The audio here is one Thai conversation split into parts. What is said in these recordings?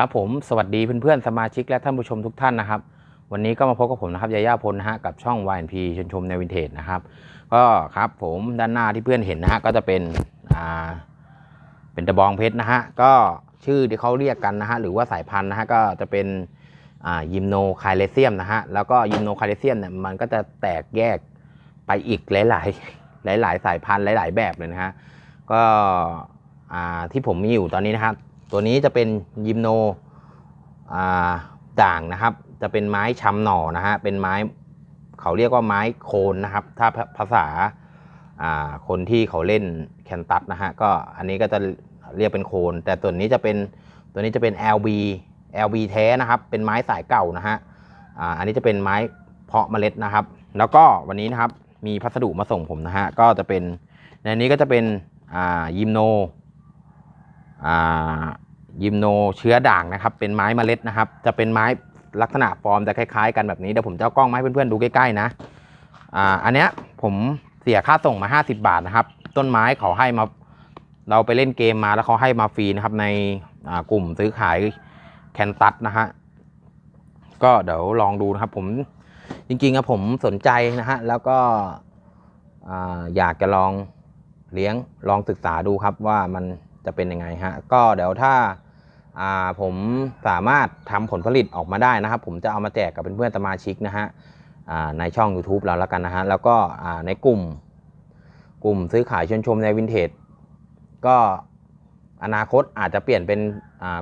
ครับผมสวัสดีเพื่อนๆสมาชิกและท่านผู้ชมทุกท่านนะครับ วันนี้ก็มาพบกับผมนะครับยาย่าพลนะฮะกับช่อง YNP ชนชมในวินเทจนะครับ ก็ครับผมด้านหน้าที่เพื่อนเห็นนะฮะก็จะเป็นอ่าเป็นตะบองเพชรนะฮะก็ชื่อที่เขาเรียกกันนะฮะหรือว่าสายพันธุ์นะฮะก็จะเป็นอ่ายิมโนไคลเซียมนะฮะแล้วก็ยิมโนไคลเซียมเนี่ยมันก็จะแตกแยกไปอีกหลาย ๆ หลาย ๆ สายพันธุ์หลาย ๆ แบบเลยนะฮะก็อ่าที่ผมมีอยู่ตอนนี้นะครับ ตัวนี้จะเป็นยิมโนด่างนะครับ จะเป็นไม้ชำหน่อนะฮะ เป็นไม้เขาเรียกว่าไม้โคนนะครับ ถ้าภาษาคนที่เขาเล่นแคนตัสนะฮะ ก็อันนี้ก็จะเรียกเป็นโคน แต่ตัวนี้จะเป็นตัวนี้จะเป็น LB LB แท้นะครับ เป็นไม้สายเก่านะฮะอันนี้จะเป็นไม้เพาะเมล็ดนะครับ แล้วก็วันนี้นะครับมีพัสดุมาส่งผมนะฮะ ก็จะเป็นในนี้ก็จะเป็นยิมโน ยิมโนเชื้อด่างนะครับ เป็นไม้เมล็ดนะครับ จะเป็นไม้ลักษณะฟอร์มจะคล้ายๆ กันแบบนี้เดี๋ยวผมจะเอากล้องมาให้เพื่อนๆดูใกล้ๆนะอ่าอันเนี้ยผมเสียค่าส่งมา 50 บาทนะครับ ต้นไม้เขาให้มาเราไปเล่นเกมมาแล้วเขาให้มาฟรีนะครับ ในกลุ่มซื้อขายแคนตัสนะฮะก็เดี๋ยวลองดูนะครับ ผมจริงๆอะผมสนใจนะฮะแล้วก็อ่าอยากจะลองเลี้ยงลองศึกษาดูครับว่ามัน จะเป็นยังไงฮะก็เดี๋ยวถ้าผมสามารถทำผลผลิตออกมาได้นะครับ ผมจะเอามาแจกกับเพื่อนๆสมาชิกนะฮะในช่อง YouTube เราแล้วกันนะฮะแล้วก็ในกลุ่มกลุ่มซื้อขายชวนชมในวินเทจก็อนาคตอาจจะเปลี่ยนเป็น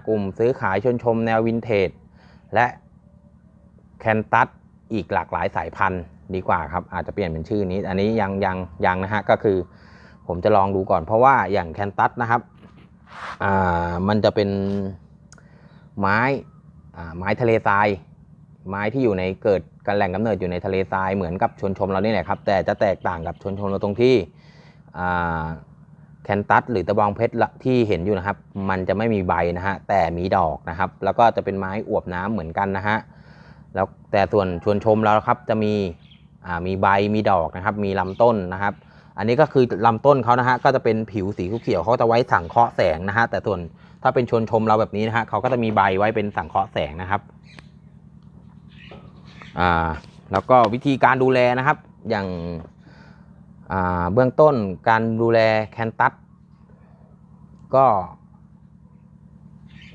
กลุ่มซื้อขายชวนชมแนววินเทจและแคนตัสอีกหลากหลายสายพันธุ์ดีกว่าครับ อาจจะเปลี่ยนเป็นชื่อนี้ อันนี้ยังยังยังนะฮะก็คือผมจะลองดูก่อนเพราะว่าอย่างแคนตัสนะครับ อ่ามันจะเป็นไม้อ่าไม้ทะเลทราย ไม้ที่อยู่ในเกิดกันแหล่งกำเนิดอยู่ในทะเลทรายเหมือนกับชนชมเรานี่แหละครับ แต่จะแตกต่างกับชนชมเราตรงที่อ่าแคนตัสหรือตะบองเพชรที่เห็นอยู่นะครับ มันจะไม่มีใบนะฮะแต่มีดอกนะครับ แล้วก็จะเป็นไม้อวบน้ำเหมือนกันนะฮะแล้วแต่ส่วนชวนชมเราครับจะมีมีใบมีดอกนะครับ มีลำต้นนะครับ อันนี้ก็คือลำต้นเขานะฮะก็จะเป็นผิวสีเขียวเขาจะไว้สังเคราะห์แสงนะฮะแต่ส่วนถ้าเป็นชนชมเราแบบนี้นะฮะเขาก็จะมีใบไว้เป็นสังเคราะห์แสงนะครับอ่าแล้วก็วิธีการดูแลนะครับ อย่างอ่าเบื้องต้นการดูแลแคนตัสก็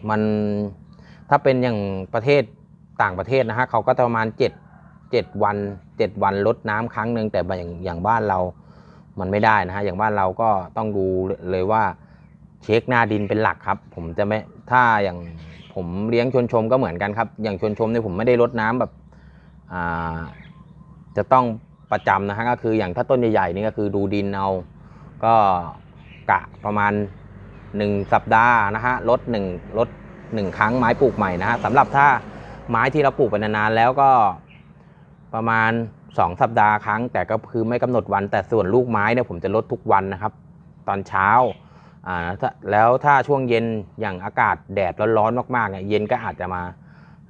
มันถ้าเป็นอย่างประเทศต่างประเทศนะฮะเขาก็จะประมาณ 7 7 วัน 7 วันลดน้ำครั้งหนึ่งแต่อย่างอย่างบ้านเรา มันไม่ได้นะฮะอย่างบ้านเราก็ต้องดูเลยว่าเช็คหน้าดินเป็นหลักครับ ผมจะไม่ถ้าอย่างผมเลี้ยงชนชมก็เหมือนกันครับ อย่างชนชมเนี่ยผมไม่ได้รดน้ำแบบอ่าจะต้องประจำนะฮะก็คืออย่างถ้าต้นใหญ่ๆนี่ก็คือดูดินเอา ก็กะประมาณ 1 สัปดาห์นะฮะลด1ลด1ครั้งไม้ปลูกใหม่นะฮะสำหรับถ้าไม้ที่เราปลูกไปนานๆแล้วก็ประมาณ 2 สัปดาห์ครั้ง แต่ก็คือไม่กำหนดวัน แต่ส่วนลูกไม้เนี่ยผมจะลดทุกวันนะครับ ตอนเช้าอ่าแล้วถ้าช่วงเย็นอย่างอากาศแดดร้อนๆมากๆเนี่ยเย็นก็อาจจะมา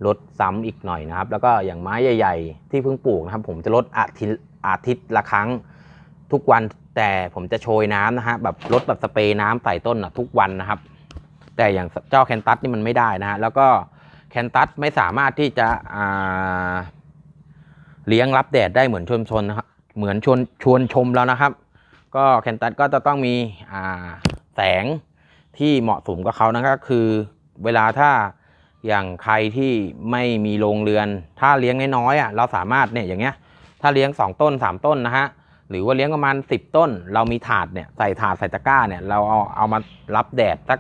ลดซ้ำอีกหน่อยนะครับ แล้วก็อย่างไม้ใหญ่ ๆ ที่เพิ่งปลูกนะครับ ผมจะลดอาทิตย์อาทิตย์ละครั้งทุกวันแต่ผมจะโชยน้ำนะฮะแบบลดแบบสเปรย์น้ำใส่ต้นนะทุกวันนะครับ แต่อย่างเจ้าแคนตัสนี่มันไม่ได้นะฮะแล้วก็แคนตัสไม่สามารถที่จะอ่า เลี้ยงรับแดดได้เหมือนชนชนนะครับเหมือนชวนชวนชมแล้วนะครับ ก็แคนตัสก็จะต้องมีแสงที่เหมาะสมกับเขานะครับคือเวลาถ้าอย่างใครที่ไม่มีโรงเรือน ถ้าเลี้ยงน้อยๆอะเราสามารถเนี่ยอย่างเงี้ย ถ้าเลี้ยง 2 ต้น 3 ต้นนะฮะหรือว่าเลี้ยงประมาณ 10 ต้น เรามีถาดเนี่ยใส่ถาดใส่ตะกร้าเนี่ยเราเอาเอามารับแดดสัก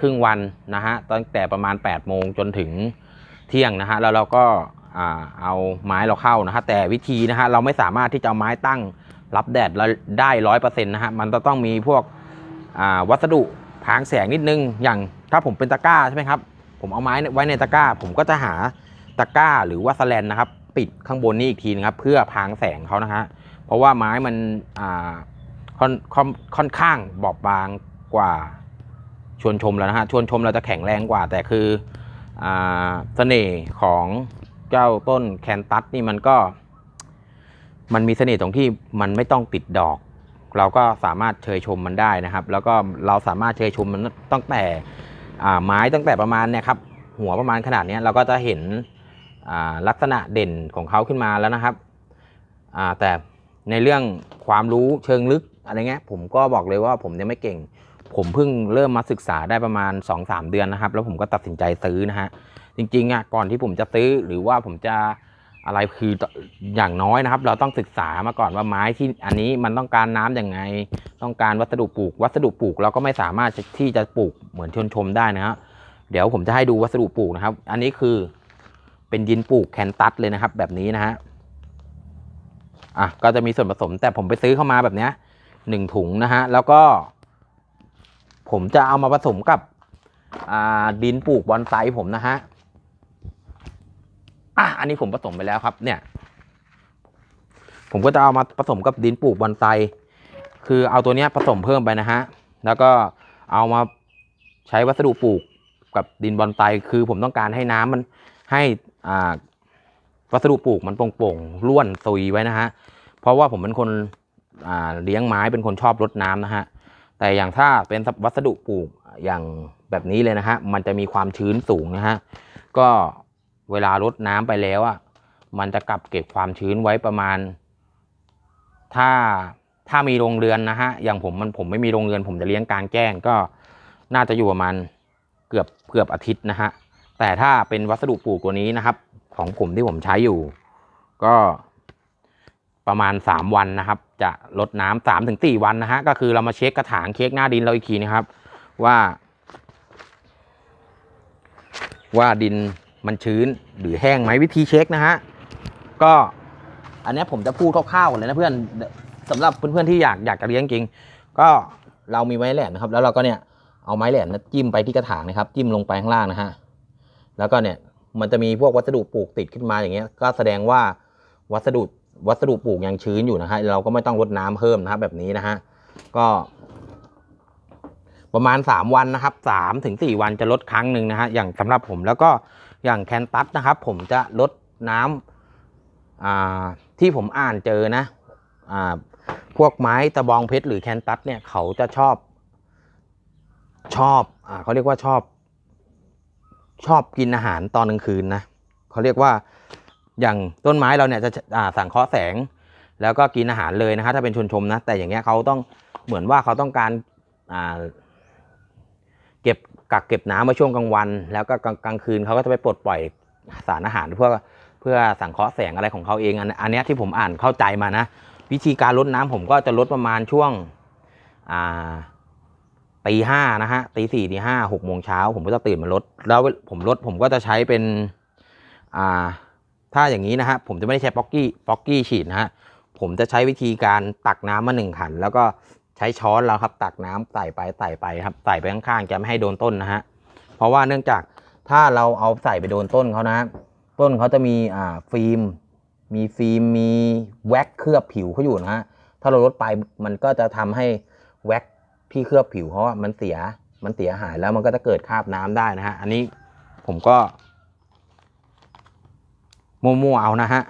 ครึ่งวันนะฮะตั้งแต่ประมาณ8โมงจนถึงเที่ยงนะฮะแล้วเราก็ เอาไม้เราเข้านะฮะแต่วิธีนะฮะเราไม่สามารถที่จะเอาไม้ตั้งรับแดดได้ร้อยเปอร์เซ็นต์นะฮะมันจะต้องมีพวกวัสดุพางแสงนิดนึง อย่างถ้าผมเป็นตะกร้าใช่ไหมครับ ผมเอาไม้ไว้ในตะกร้า ผมก็จะหาตะกร้าหรือว่าสแลนนะครับ ปิดข้างบนนี้อีกทีนะครับ เพื่อพางแสงเขานะฮะเพราะว่าไม้มันค่อนค่อนค่อนข้างบอบบางกว่าชวนชมแล้วนะฮะชวนชมเราจะแข็งแรงกว่า แต่คืออเสน่ห์ของ เจ้าต้นแคนตัสนี่มันก็ มันมีเสน่ห์ตรงที่มันไม่ต้องติดดอก เราก็สามารถเชยชมมันได้นะครับ แล้วก็เราสามารถเชยชมมันตั้งแต่ไม้ตั้งแต่ประมาณเนี่ยครับหัวประมาณขนาดนี้เราก็จะเห็นลักษณะเด่นของเขาขึ้นมาแล้วนะครับแต่ในเรื่องความรู้เชิงลึกอะไรเงี้ยผมก็บอกเลยว่าผมยังไม่เก่ง ผมเพิ่งเริ่มมาศึกษาได้ประมาณ 2-3 เดือนนะครับ แล้วผมก็ตัดสินใจซื้อนะฮะ จริงๆอะก่อนที่ผมจะซื้อหรือว่าผมจะอะไรคืออย่างน้อยนะครับ เราต้องศึกษามาก่อนว่าไม้ที่อันนี้มันต้องการน้ำยังไง ต้องการวัสดุปลูก วัสดุปลูกเราก็ไม่สามารถที่จะปลูกเหมือนชนชมได้นะฮะเดี๋ยวผมจะให้ดูวัสดุปลูกนะครับ อันนี้คือเป็นดินปลูกแคนตัสเลยนะครับ แบบนี้นะฮะอะก็จะมีส่วนผสมแต่ผมไปซื้อเข้ามาแบบเนี้ยหนึ่งถุงนะฮะแล้วก็ ผมจะเอามาผสมกับอ่าดินปลูกบอนไซผมนะฮะ อะอันนี้ผมผสมไปแล้วครับ เนี่ย ผมก็จะเอามาผสมกับดินปลูกบอนไซคือเอาตัวเนี้ยผสมเพิ่มไปนะฮะ แล้วก็เอามาใช้วัสดุปลูกกับดินบอนไซคือผมต้องการให้น้ำมันให้อ่าวัสดุปลูกมันโปร่งๆร่วนซุยไว้นะฮะ เพราะว่าผมเป็นคนอ่าเลี้ยงไม้เป็นคนชอบรดน้ำนะฮะ แต่อย่างถ้าเป็นวัสดุปลูกอย่างแบบนี้เลยนะฮะ มันจะมีความชื้นสูงนะฮะ ก็ เวลารดน้ำไปแล้วอะมันจะกลับเก็บความชื้นไว้ประมาณ ถ้าถ้ามีโรงเรือนนะฮะอย่างผมมันผมไม่มีโรงเรือนผมจะเลี้ยงกลางแจ้งก็น่าจะอยู่ประมาณเกือบเกือบอาทิตย์นะฮะแต่ถ้าเป็นวัสดุปลูกตัวนี้นะครับ ของผมที่ผมใช้อยู่ ก็ประมาณ 3 วันนะครับ จะลดน้ำสามถึงสี่วันนะฮะก็คือเรามาเช็คกระถางเช็คหน้าดินเราอีกทีนะครับ ว่า ว่าดิน มันชื้นหรือแห้งไหมวิธีเช็คนะฮะก็อันนี้ผมจะพูดคร่าวๆก่อนเลยนะเพื่อนสำหรับเพื่อนๆที่อยากอยากจะเลี้ยงจริง ก็เรามีไม้แหลมนะครับ แล้วเราก็เนี่ยเอาไม้แหลมนะจิ้มไปที่กระถางนะครับ จิ้มลงไปข้างล่างนะฮะแล้วก็เนี่ยมันจะมีพวกวัสดุปลูกติดขึ้นมาอย่างเงี้ย ก็แสดงว่าวัสดุวัสดุปลูกยังชื้นอยู่นะฮะเราก็ไม่ต้องรดน้ำเพิ่มนะครับแบบนี้นะฮะก็ประมาณ 3 วันนะครับ3ถึง4วันจะลดครั้งหนึ่งนะฮะอย่างสำหรับผมแล้วก็ อย่างแคนตัสนะครับ ผมจะลดน้ำอ่าที่ผมอ่านเจอนะอพวกไม้ตะบองเพชรหรือแคนตัสเนี่ยเขาจะชอบชอบอเขาเรียกว่าชอบชอบกินอาหารตอนกลางคืนนะเขาเรียกว่าอย่างต้นไม้เราเนี่ยจะสังเคราะห์แสง แล้วก็กินอาหารเลยนะฮะถ้าเป็นชนชมนะแต่อย่างเงี้ยเขาต้องเหมือนว่าเขาต้องการ เก็บกักเก็บน้ำมาช่วงกลางวัน แล้วก็กลางคืนเขาก็จะไปปลดปล่อยสารอาหารเพื่อเพื่อสังเคราะห์แสงอะไรของเขาเองอันอันนี้ที่ผมอ่านเข้าใจมานะ วิธีการลดน้ำผมก็จะลดประมาณช่วงอ่าตีห้านะฮะตีสี่ตีห้าหกโมงเช้าผมก็จะตื่นมาลด แล้วผมลดผมก็จะใช้เป็นอ่าถ้าอย่างนี้นะฮะผมจะไม่ได้ใช้ป๊อกกี้ป๊อกกี้ฉีดนะฮะผมจะใช้วิธีการตักน้ำมาหนึ่งขัน แล้วก็ ใช้ช้อนแล้วครับตักน้ำใส่ไปใส่ไปครับใส่ไปข้างๆจะไม่ให้โดนต้นนะฮะเพราะว่าเนื่องจากถ้าเราเอาใส่ไปโดนต้นเขานะ ต้นเขาจะมีอ่าฟิล์ม มีฟิล์มมีแว็กเคลือบผิวเขาอยู่นะฮะถ้าเราลดไปมันก็จะทำให้แว็กที่เคลือบผิวเขาอะมันเสียมันเสียหายแล้วมันก็จะเกิดคราบน้ำได้นะฮะอันนี้ผมก็มั่วๆเอานะฮะ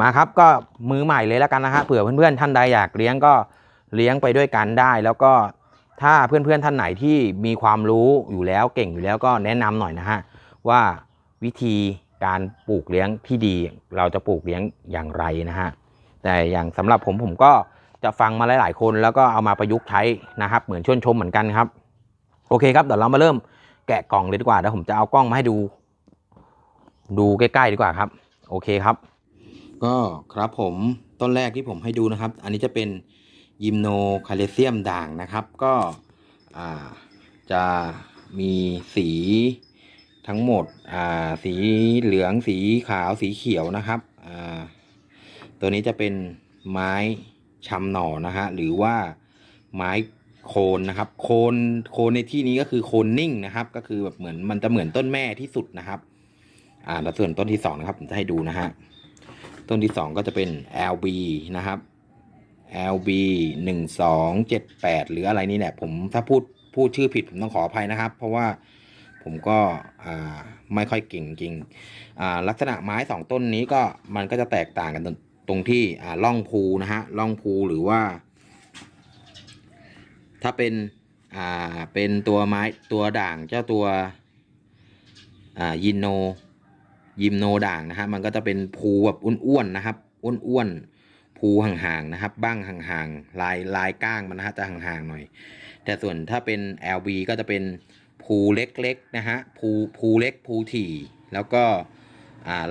มาครับก็มือใหม่เลยแล้วกันนะฮะเผื่อเพื่อนๆท่านใดอยากเลี้ยงก็ เลี้ยงไปด้วยกันได้ แล้วก็ถ้าเพื่อนๆท่านไหนที่มีความรู้อยู่แล้วเก่งอยู่แล้วก็แนะนำหน่อยนะฮะว่าวิธีการปลูกเลี้ยงที่ดี เราจะปลูกเลี้ยงอย่างไรนะฮะแต่อย่างสำหรับผมผมก็จะฟังมาหลาย ๆ คนแล้วก็เอามาประยุกต์ใช้นะครับ เหมือนชวนชมเหมือนกันครับ โอเคครับเดี๋ยวเรามาเริ่มแกะกล่องเลยดีกว่าเดี๋ยวผมจะเอากล้องมาให้ดู ดูใกล้ๆดีกว่าครับ โอเคครับ ก็ครับผมต้นแรกที่ผมให้ดูนะครับ อันนี้จะเป็น ยิมโนคาเลเซียมด่างนะครับ ก็จะมีสีทั้งหมดสีเหลืองสีขาวสีเขียวนะครับ ตัวนี้จะเป็นไม้ชำหน่อนะฮะหรือว่าไม้โคนนะครับ โคนโคนในที่นี้ก็คือโคนนิ่งนะครับ ก็คือแบบเหมือนมันจะเหมือนต้นแม่ที่สุดนะครับ อ่าแล้วส่วนต้นที่สองนะครับผมจะให้ดูนะฮะต้นที่สองก็จะเป็น LB นะครับ LB หนึ่งสองเจ็ดแปดหรืออะไรนี่แหละผมถ้าพูดพูดชื่อผิดผมต้องขออภัยนะครับ เพราะว่าผมก็ไม่ค่อยเก่งจริงลักษณะไม้สองต้นนี้ก็มันก็จะแตกต่างกันตรงที่ล่องภูนะฮะล่องภูหรือว่า ถ้าเป็นเป็นตัวไม้ตัวด่างเจ้าตัวยินโนยิมโนด่างนะฮะมันก็จะเป็นภูแบบอ้วนๆนะครับอ้วนๆ ภูห่างๆนะครับ บ้างห่างๆ ลายลายก้างมันนะฮะจะห่างๆหน่อย แต่ส่วนถ้าเป็น LB ก็จะเป็นภูเล็กๆนะฮะภูภูเล็กภูถี่ แล้วก็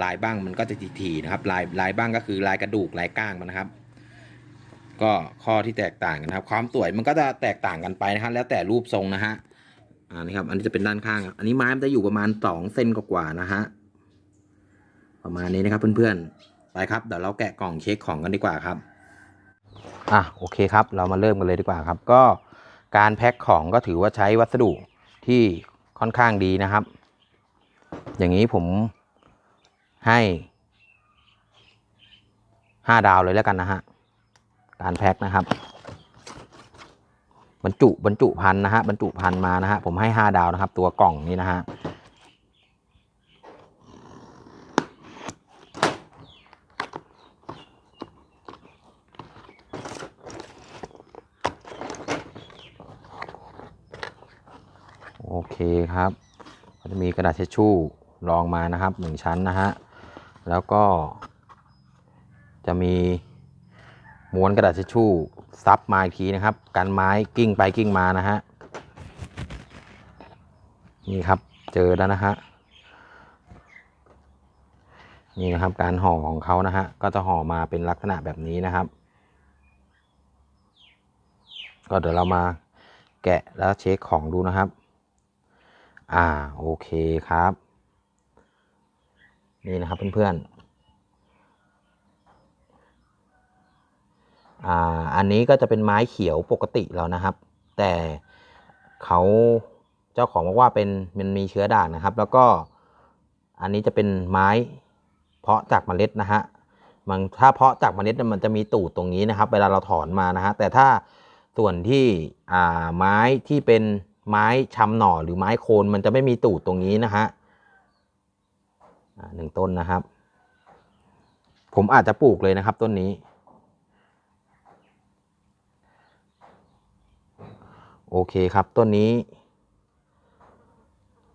ลายบ้างมันก็จะถี่ๆนะครับ ลายลายบ้างก็คือลายกระดูกลายก้างมันนะครับ ก็ข้อที่แตกต่างกันนะครับ ความสวยมันก็จะแตกต่างกันไปนะครับ แล้วแต่รูปทรงนะฮะอ่านี่ครับ อันนี้จะเป็นด้านข้าง อันนี้ไม้มันจะอยู่ประมาณสองเซนกว่าๆนะฮะประมาณนี้นะครับเพื่อนๆ ไปครับเดี๋ยวเราแกะกล่องเช็คของกันดีกว่าครับอะโอเคครับเรามาเริ่มกันเลยดีกว่าครับ ก็การแพ็คของก็ถือว่าใช้วัสดุที่ค่อนข้างดีนะครับ อย่างนี้ผมให้ห้าดาวเลยแล้วกันนะฮะการแพ็คนะครับบรรจุบรรจุพันนะฮะบรรจุพันมานะฮะผมให้ห้าดาวนะครับ ตัวกล่องนี้นะฮะ เคครับ ก็จะมีกระดาษเช็ดชู่รองมานะครับหนึ่งชั้นนะฮะ แล้วก็จะมีม้วนกระดาษเช็ดชู่ซับมาอีกทีนะครับ กันไม้กิ้งไปกิ้งมานะฮะ นี่ครับเจอแล้วนะฮะ นี่นะครับการห่อของเขานะฮะ ก็จะห่อมาเป็นลักษณะแบบนี้นะครับ ก็เดี๋ยวเรามาแกะแล้วเช็คของดูนะครับ อ่า โอเคครับ นี่นะครับเพื่อนๆ อ่า อันนี้ก็จะเป็นไม้เขียวปกติแล้วนะครับ แต่เขาเจ้าของบอกว่าเป็นมันมีเชื้อด่างนะครับ แล้วก็อันนี้จะเป็นไม้เพาะจากเมล็ดนะฮะมันถ้าเพาะจากเมล็ดมันจะมีตูดตรงนี้นะครับ เวลาเราถอนมานะฮะแต่ถ้าส่วนที่อ่าไม้ที่เป็น ไม้ชำหน่อหรือไม้โคนมันจะไม่มีตูดตรงนี้นะฮะหนึ่งต้นนะครับ ผมอาจจะปลูกเลยนะครับต้นนี้ โอเคครับต้นนี้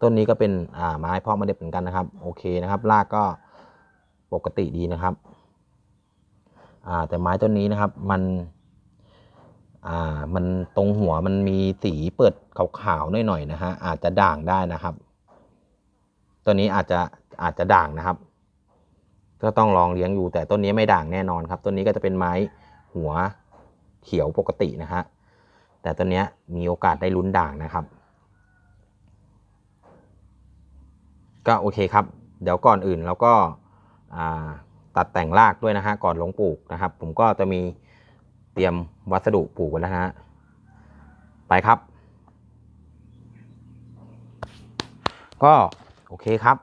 ต้นนี้ก็เป็นอ่าไม้เพาะเมล็ดเหมือนกันนะครับ โอเคนะครับรากก็ปกติดีนะครับ อ่าแต่ไม้ต้นนี้นะครับมัน อ่ามันตรงหัวมันมีสีเปิดขาวๆหน่อยๆนะฮะอาจจะด่างได้นะครับ ตัวนี้อาจจะอาจจะด่างนะครับ ก็ต้องลองเลี้ยงอยู่แต่ต้นนี้ไม่ด่างแน่นอนครับต้นนี้ก็จะเป็นไม้หัวเขียวปกตินะฮะแต่ต้นนี้มีโอกาสได้ลุ้นด่างนะครับ ก็โอเคครับ เดี๋ยวก่อนอื่นเราก็ตัดแต่งรากด้วยนะฮะก่อนลงปลูกนะครับ ผมก็จะมี ตรียมวัสดุปลูกแล้วนะฮะ ไปครับ ก็โอเคครับ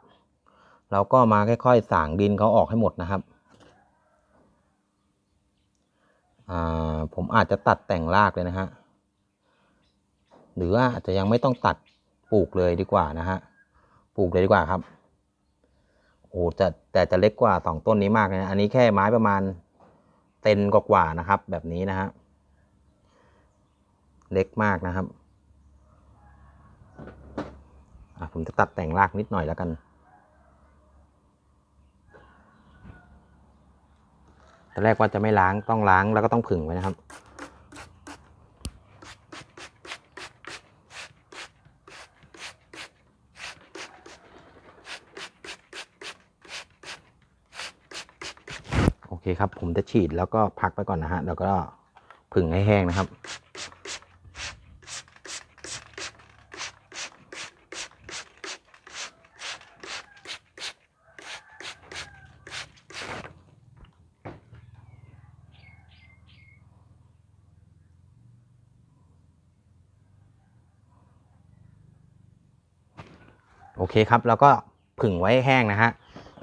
เราก็มาค่อยๆสางดินเขาออกให้หมดนะครับอ่าผมอาจจะตัดแต่งรากเลยนะฮะ หรือว่าอาจจะยังไม่ต้องตัดปลูกเลยดีกว่านะฮะ ปลูกเลยดีกว่าครับ โอ้จะแต่จะเล็กกว่าสองต้นนี้มากเลยนะ อันนี้แค่ไม้ประมาณ เซนกว่าๆนะครับ แบบนี้นะฮะเล็กมากนะครับอะผมจะตัดแต่งรากนิดหน่อยแล้วกันตอนแรกว่าจะไม่ล้างต้องล้างแล้วก็ต้องผึ่งไว้นะครับ ครับ ผมจะฉีดแล้วก็พักไปก่อนนะฮะ แล้วก็ผึ่งให้แห้งนะครับ โอเคครับ แล้วก็ผึ่งไว้แห้งนะฮะ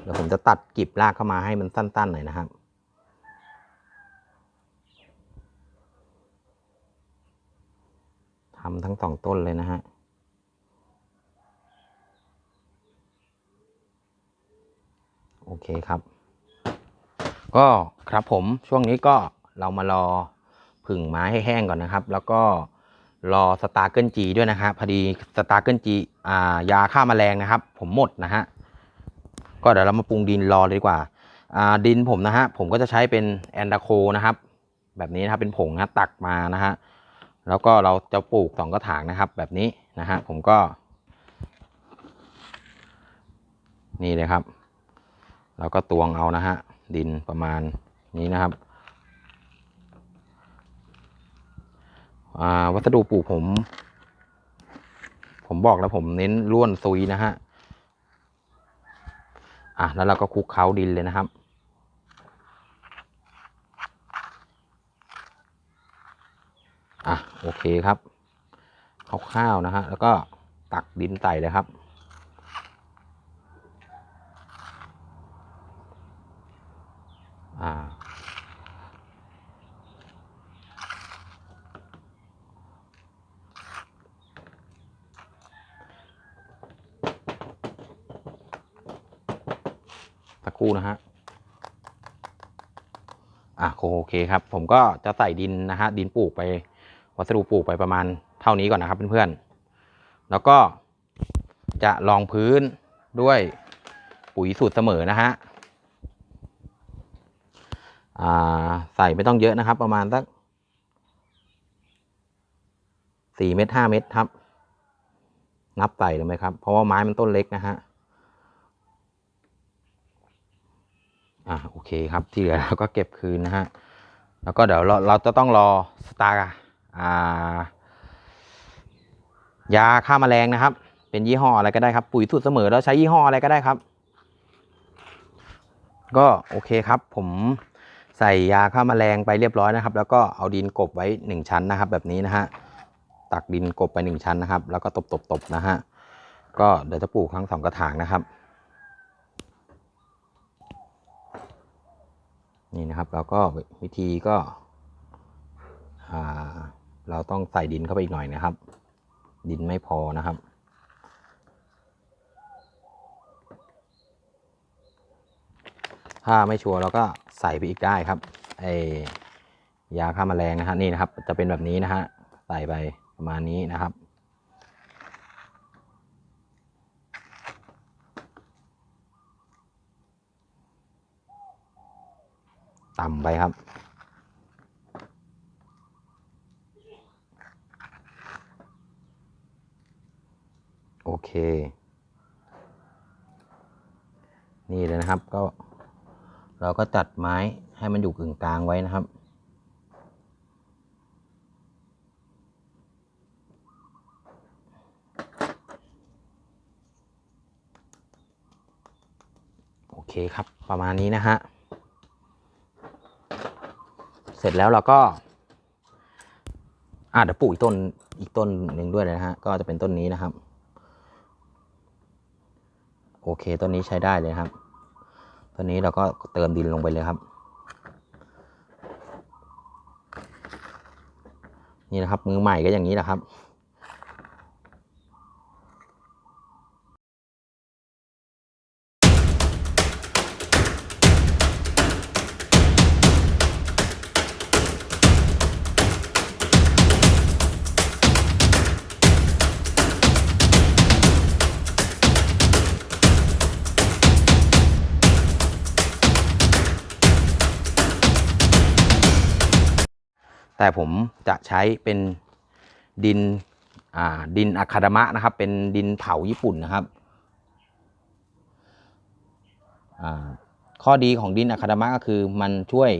เดี๋ยวผมจะตัดกลีบรากเข้ามาให้มันสั้นๆหน่อยนะครับ ทำทั้งสองต้นเลยนะฮะโอเคครับ ก็ครับผมช่วงนี้ก็เรามารอผึ่งไม้ให้แห้งก่อนนะครับ แล้วก็รอสตาร์เกิลจีด้วยนะฮะพอดีสตาร์เกิลจีอ่ายาฆ่าแมลงนะครับ ผมหมดนะฮะก็เดี๋ยวเรามาปรุงดินรอเลยดีกว่าอ่าดินผมนะฮะผมก็จะใช้เป็นแอนดาโคนะครับ แบบนี้นะครับเป็นผงนะตักมานะฮะ แล้วก็เราจะปลูกสองกระถางนะครับ แบบนี้นะฮะผมก็ นี่เลยครับแล้วก็ตวงเอานะฮะดินประมาณนี้นะครับวัสดุปลูกผม ผมบอกแล้วผมเน้นร่วนซุยนะฮะอะแล้วเราก็คลุกเคล้าดินเลยนะครับ อะโอเคครับคร่าวๆนะฮะแล้วก็ตักดินใส่เลยครับ อ่า สักครู่นะฮะอะโอเคครับ ผมก็จะใส่ดินนะฮะดินปลูกไป วัสดุปลูกไปประมาณเท่านี้ก่อนนะครับเพื่อนๆ แล้วก็จะรองพื้นด้วยปุ๋ยสูตรเสมอนะฮะใส่ไม่ต้องเยอะนะครับ ประมาณสักสี่เม็ดห้าเม็ดครับ นับใส่เลยไหมครับ เพราะว่าไม้มันต้นเล็กนะฮะอ่าโอเคครับที่เหลือเราก็เก็บคืนนะฮะ แล้วก็เดี๋ยวเราเราจะต้องรอสตาร์ายาฆ่าแมลงนะครับ เป็นยี่ห้ออะไรก็ได้ครับ ปุ๋ยสูตรเสมอแล้วใช้ยี่ห้ออะไรก็ได้ครับ ก็โอเคครับ ผมใส่ยาฆ่าแมลงไปเรียบร้อยนะครับ แล้วก็เอาดินกบไว้หนึ่งชั้นนะครับ แบบนี้นะฮะตักดินกบไปหนึ่งชั้นนะครับ แล้วก็ตบๆๆนะฮะก็เดี๋ยวจะปลูกทั้งสองกระถางนะครับ นี่นะครับแล้วก็วิธีก็อ่า เราต้องใส่ดินเข้าไปอีกหน่อยนะครับ ดินไม่พอนะครับ ถ้าไม่ชัวร์เราก็ใส่ไปอีกได้ครับไอยาฆ่าแมลงนะฮะนี่นะครับ จะเป็นแบบนี้นะฮะใส่ไปประมาณนี้นะครับ ต่ำไปครับ โอเค นี่เลยนะครับก็ เราก็จัดไม้ให้มันอยู่กึ่งกลางไว้นะครับ โอเคครับประมาณนี้นะฮะ เสร็จแล้วเราก็อ่าเดี๋ยวปลูกอีกต้นอีกต้นหนึ่งด้วยนะฮะ ก็จะเป็นต้นนี้นะครับ เคต้นนี้ใช้ได้เลยครับต้นนี้เราก็เติมดินลงไปเลยครับ นี่นะครับมือใหม่ก็อย่างนี้แหละครับ แต่ผมจะใช้เป็นดินอ่าดินอะคาดามะนะครับ เป็นดินเผาญี่ปุ่นนะครับ ข้อดีของดินอะคาดามะก็คือมันช่วย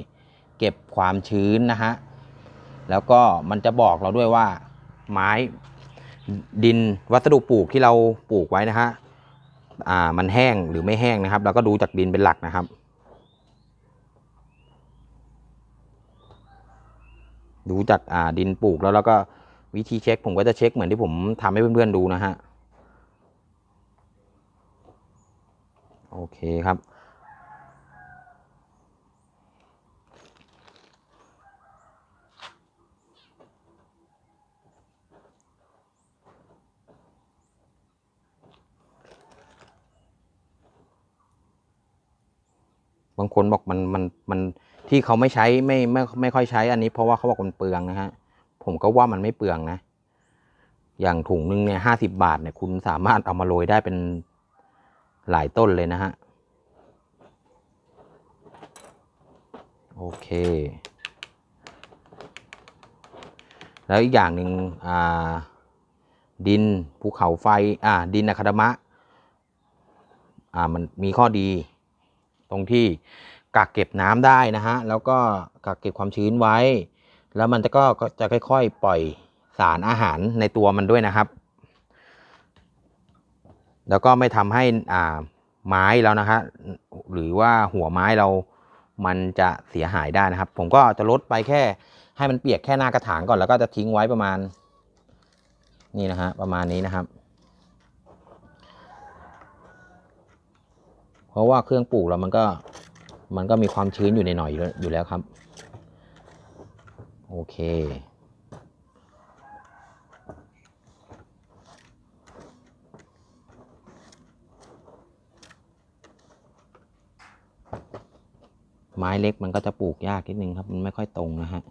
เก็บความชื้นนะฮะ แล้วก็มันจะบอกเราด้วยว่าไม้ดินวัสดุปลูกที่เราปลูกไว้นะฮะมันแห้งหรือไม่แห้งนะครับเราก็ดูจากดินเป็นหลักนะครับ ดูจากอ่าดินปลูกแล้วแล้วก็วิธีเช็คผมก็จะเช็คเหมือนที่ผมทำให้เพื่อนๆดูนะฮะโอเคครับ บางคนบอกมันมันมัน ที่เขาไม่ใช้ไม่ไม่ไม่ค่อยใช้อันนี้ เพราะว่าเขาบอกมันเปลืองนะฮะผมก็ว่ามันไม่เปลืองนะ อย่างถุงนึงเนี่ยห้าสิบาทเนี่ยคุณสามารถเอามาโรยได้เป็นหลายต้นเลยนะฮะโอเค แล้วอีกอย่างหนึ่งอ่าดินภูเขาไฟอ่าดินอะคาดมะอ่ามันมีข้อดีตรงที่ กักเก็บน้ำได้นะฮะแล้วก็กักเก็บความชื้นไว้ แล้วมันจะก็จะค่อยๆ ปล่อยสารอาหารในตัวมันด้วยนะครับ แล้วก็ไม่ทำให้อ่าไม้แล้วนะฮะหรือว่าหัวไม้เรามันจะเสียหายได้นะครับ ผมก็จะลดไปแค่ให้มันเปียกแค่หน้ากระถางก่อนแล้วก็จะทิ้งไว้ประมาณ นี่นะฮะประมาณนี้นะครับ เพราะว่าเครื่องปลูกเรามันก็ มันก็มีความชื้นอยู่ในหน่อยอยู่แล้วครับ โอเค ไม้เล็กมันก็จะปลูกยากนิดนึงครับ มันไม่ค่อยตรงนะฮะ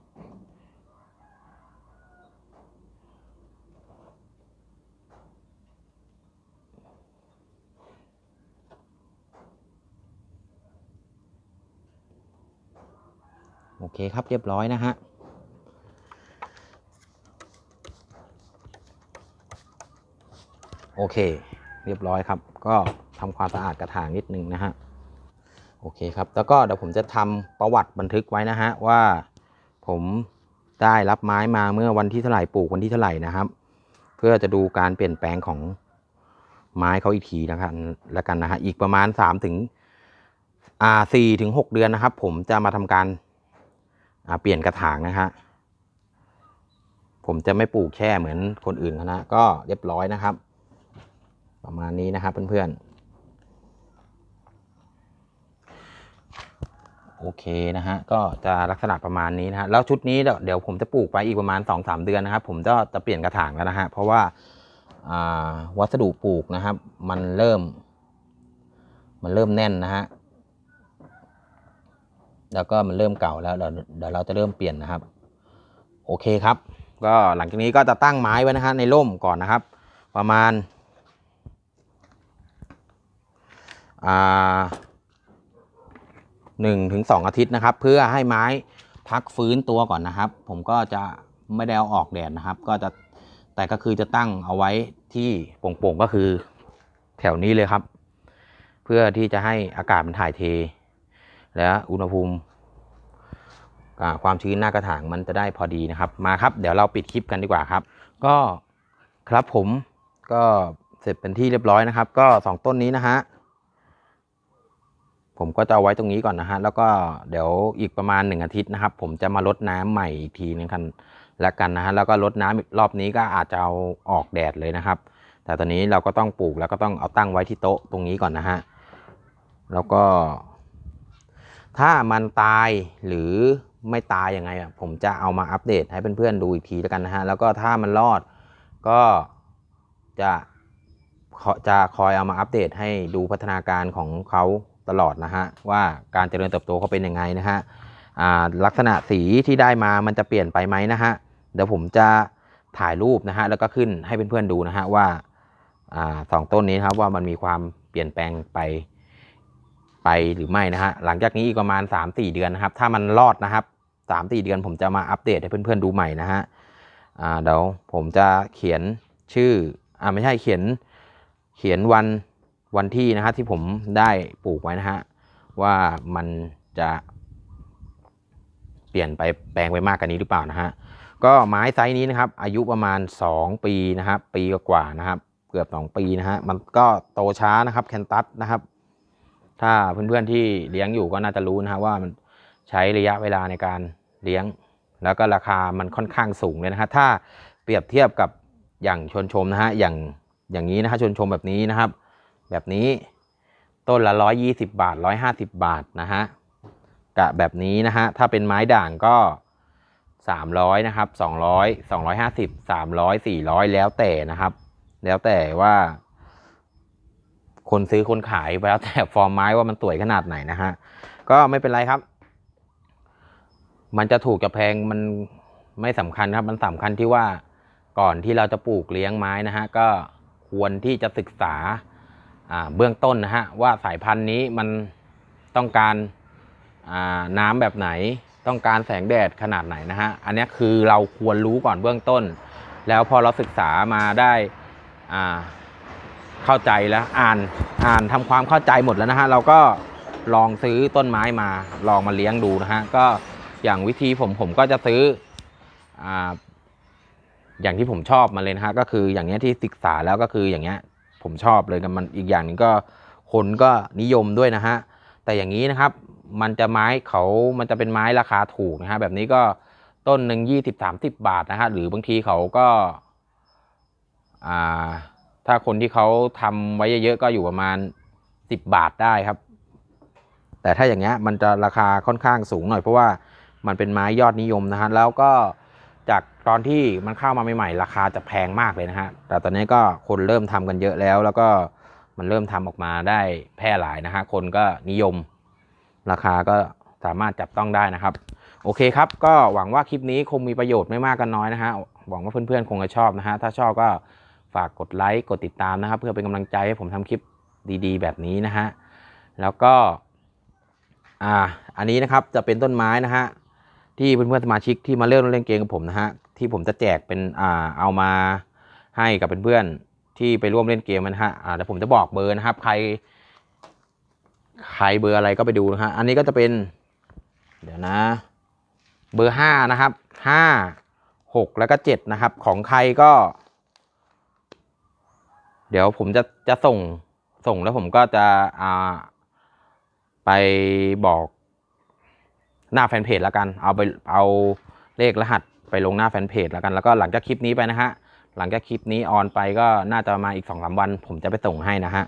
โอเคครับเรียบร้อยนะฮะโอเค เรียบร้อยครับ ก็ทำความสะอาดกระถางนิดนึงนะฮะโอเคครับ แล้วก็เดี๋ยวผมจะทำประวัติบันทึกไว้นะฮะว่าผมได้รับไม้มาเมื่อวันที่เท่าไหร่ปลูกวันที่เท่าไหร่นะครับ เพื่อจะดูการเปลี่ยนแปลงของไม้เขาอีกทีนะครับแล้วกันนะฮะอีกประมาณสามถึงอ่าสี่ถึงหกเดือนนะครับ ผมจะมาทำการ เปลี่ยนกระถางนะฮะผมจะไม่ปลูกแช่เหมือนคนอื่นนะ ก็เรียบร้อยนะครับ ประมาณนี้นะครับเพื่อนๆ โอเคนะฮะ ก็จะลักษณะประมาณนี้นะฮะ แล้วชุดนี้เดี๋ยวผมจะปลูกไปอีกประมาณ 2-3 เดือนนะครับ ผมก็จะเปลี่ยนกระถางแล้วนะฮะ เพราะว่าอ่าวัสดุปลูกนะครับ มันเริ่ม มันเริ่มแน่นนะฮะ แล้วก็มันเริ่มเก่าแล้วเดี๋ยวเดี๋ยวเราจะเริ่มเปลี่ยนนะครับ โอเคครับ ก็หลังจากนี้ก็จะตั้งไม้ไว้นะฮะในร่มก่อนนะครับ ประมาณหนึ่งถึงสองอาทิตย์นะครับ เพื่อให้ไม้พักฟื้นตัวก่อนนะครับ ผมก็จะไม่ได้เอาออกแดดนะครับ ก็จะแต่ก็คือจะตั้งเอาไว้ที่โป่งๆก็คือแถวนี้เลยครับ เพื่อที่จะให้อากาศมันถ่ายเท และอุณหภูมิความชื้นหน้ากระถางมันจะได้พอดีนะครับ มาครับ เดี๋ยวเราปิดคลิปกันดีกว่าครับ ก็ครับผมก็เสร็จเป็นที่เรียบร้อยนะครับ ก็สองต้นนี้นะฮะผมก็จะเอาไว้ตรงนี้ก่อนนะฮะแล้วก็เดี๋ยวอีกประมาณหนึ่งอาทิตย์นะครับ ผมจะมาลดน้ำใหม่อีกทีนึงกันแล้วกันนะฮะแล้วก็ลดน้ำอีกรอบนี้ก็อาจจะเอาออกแดดเลยนะครับ แต่ตอนนี้เราก็ต้องปลูกแล้วก็ต้องเอาตั้งไว้ที่โต๊ะตรงนี้ก่อนนะฮะแล้วก็ ถ้ามันตายหรือไม่ตายยังไงอะผมจะเอามาอัปเดตให้เพื่อนๆดูอีกทีแล้วกันนะฮะ แล้วก็ถ้ามันรอดก็จะจะคอยเอามาอัปเดตให้ดูพัฒนาการของเขาตลอดนะฮะ ว่าการเจริญเติบโตเขาเป็นยังไงนะฮะลักษณะสีที่ได้มามันจะเปลี่ยนไปไหมนะฮะ เดี๋ยวผมจะถ่ายรูปนะฮะ แล้วก็ขึ้นให้เพื่อนๆดูนะฮะว่าอสองต้นนี้ครับว่ามันมีความเปลี่ยนแปลงไป ไปหรือไม่นะฮะหลังจากนี้อีกประมาณ 3-4 เดือนนะครับ ถ้ามันรอดนะครับ 3-4 เดือนผมจะมาอัปเดตให้เพื่อนๆดูใหม่นะฮะอ่าเดี๋ยวผมจะเขียนชื่ออ่าไม่ใช่เขียนเขียนวันวันที่นะฮะที่ผมได้ปลูกไว้นะฮะว่ามันจะ เปลี่ยนไปแปลงไปมากกว่านี้หรือเปล่านะฮะก็ไม้ไซส์นี้นะครับ อายุประมาณ 2 ปีนะครับ ปีกว่าๆนะครับ เกือบ 2 ปีนะฮะมันก็โตช้านะครับแคนตัสนะครับ ถ้าเพื่อนๆที่เลี้ยงอยู่ก็น่าจะรู้นะฮะว่ามันใช้ระยะเวลาในการเลี้ยง แล้วก็ราคามันค่อนข้างสูงเลยนะฮะถ้าเปรียบเทียบกับอย่างชนชมนะฮะอย่างอย่างนี้นะฮะชนชมแบบนี้นะครับ แบบนี้ต้นละร้อยยี่สิบาทร้อยห้าสิบาทนะฮะกะแบบนี้นะฮะถ้าเป็นไม้ด่างก็สามร้อยนะครับสองร้อยสองร้อยห้าสิบสามร้อยสี่ร้อยแล้วแต่นะครับ แล้วแต่ว่า คนซื้อคนขายไปแล้วแต่ฟอร์มไม้ว่ามันสวยขนาดไหนนะฮะ ก็ไม่เป็นไรครับ มันจะถูกจะแพงมันไม่สำคัญครับ มันสำคัญที่ว่าก่อนที่เราจะปลูกเลี้ยงไม้นะฮะ ก็ควรที่จะศึกษาเบื้องต้นนะฮะว่าสายพันธุ์นี้มันต้องการาน้ำแบบไหน ต้องการแสงแดดขนาดไหนนะฮะ อันนี้คือเราควรรู้ก่อนเบื้องต้น แล้วพอเราศึกษามาได้อ่า เข้าใจแล้วอ่านอ่านทำความเข้าใจหมดแล้วนะฮะเราก็ลองซื้อต้นไม้มาลองมาเลี้ยงดูนะฮะก็อย่างวิธีผมผมก็จะซื้ออ่าอย่างที่ผมชอบมาเลยนะฮะก็คืออย่างเงี้ยที่ศึกษาแล้วก็คืออย่างเงี้ยผมชอบเลยกันมันอีกอย่างหนึงก็คนก็นิยมด้วยนะฮะแต่อย่างนี้นะครับมันจะไม้เขามันจะเป็นไม้ราคาถูกนะฮะแบบนี้ก็ต้นหนึ่งยี่สิบสามสิบบาทนะฮะหรือบางทีเขาก็อ่า ถ้าคนที่เขาทำไว้เยอะๆก็อยู่ประมาณสิบบาทได้ครับ แต่ถ้าอย่างเงี้ยมันจะราคาค่อนข้างสูงหน่อยเพราะว่ามันเป็นไม้ยอดนิยมนะฮะแล้วก็จากตอนที่มันเข้ามาใหม่ๆราคาจะแพงมากเลยนะฮะแต่ตอนนี้ก็คนเริ่มทำกันเยอะแล้ว แล้วก็มันเริ่มทำออกมาได้แพร่หลายนะฮะคนก็นิยม ราคาก็สามารถจับต้องได้นะครับ โอเคครับ ก็หวังว่าคลิปนี้คงมีประโยชน์ไม่มากก็นน้อยนะฮะหวังว่าเพื่อนๆคงจะชอบนะฮะถ้าชอบก็ ฝากกดไลค์กดติดตามนะครับ เพื่อเป็นกำลังใจให้ผมทำคลิปดีๆ แบบนี้นะฮะแล้วก็อ่าอันนี้นะครับจะเป็นต้นไม้นะฮะที่เพื่อนๆสมาชิกที่มาเล่นเล่นเกมกับผมนะฮะที่ผมจะแจกเป็นอ่าเอามาให้กับเพื่อนๆที่ไปร่วมเล่นเกมนะฮะอ่าเดี๋ยวผมจะบอกเบอร์นะครับ ใคร ใครเบอร์อะไรก็ไปดูนะฮะอันนี้ก็จะเป็น เดี๋ยวนะ เบอร์ห้านะครับห้าหกแล้วก็เจ็ดนะครับ ของใครก็ เดี๋ยวผมจะจะส่งส่งแล้วผมก็จะอ่าไปบอกหน้าแฟนเพจแล้วกัน เอาไปเอาเลขรหัสไปลงหน้าแฟนเพจแล้วกัน แล้วก็หลังจากคลิปนี้ไปนะฮะ หลังจากคลิปนี้ออนไปก็น่าจะมาอีกสองสามวัน ผมจะไปส่งให้นะฮะ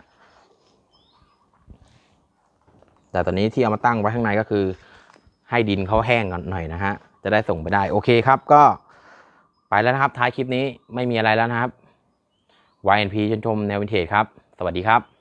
แต่ตอนนี้ที่เอามาตั้งไว้ข้างในก็คือ ให้ดินเขาแห้งก่อนหน่อยนะฮะ จะได้ส่งไปได้ โอเคครับ ก็ไปแล้วนะครับ ท้ายคลิปนี้ไม่มีอะไรแล้วนะครับ YNP ชนชมแนววินเทจครับ สวัสดีครับ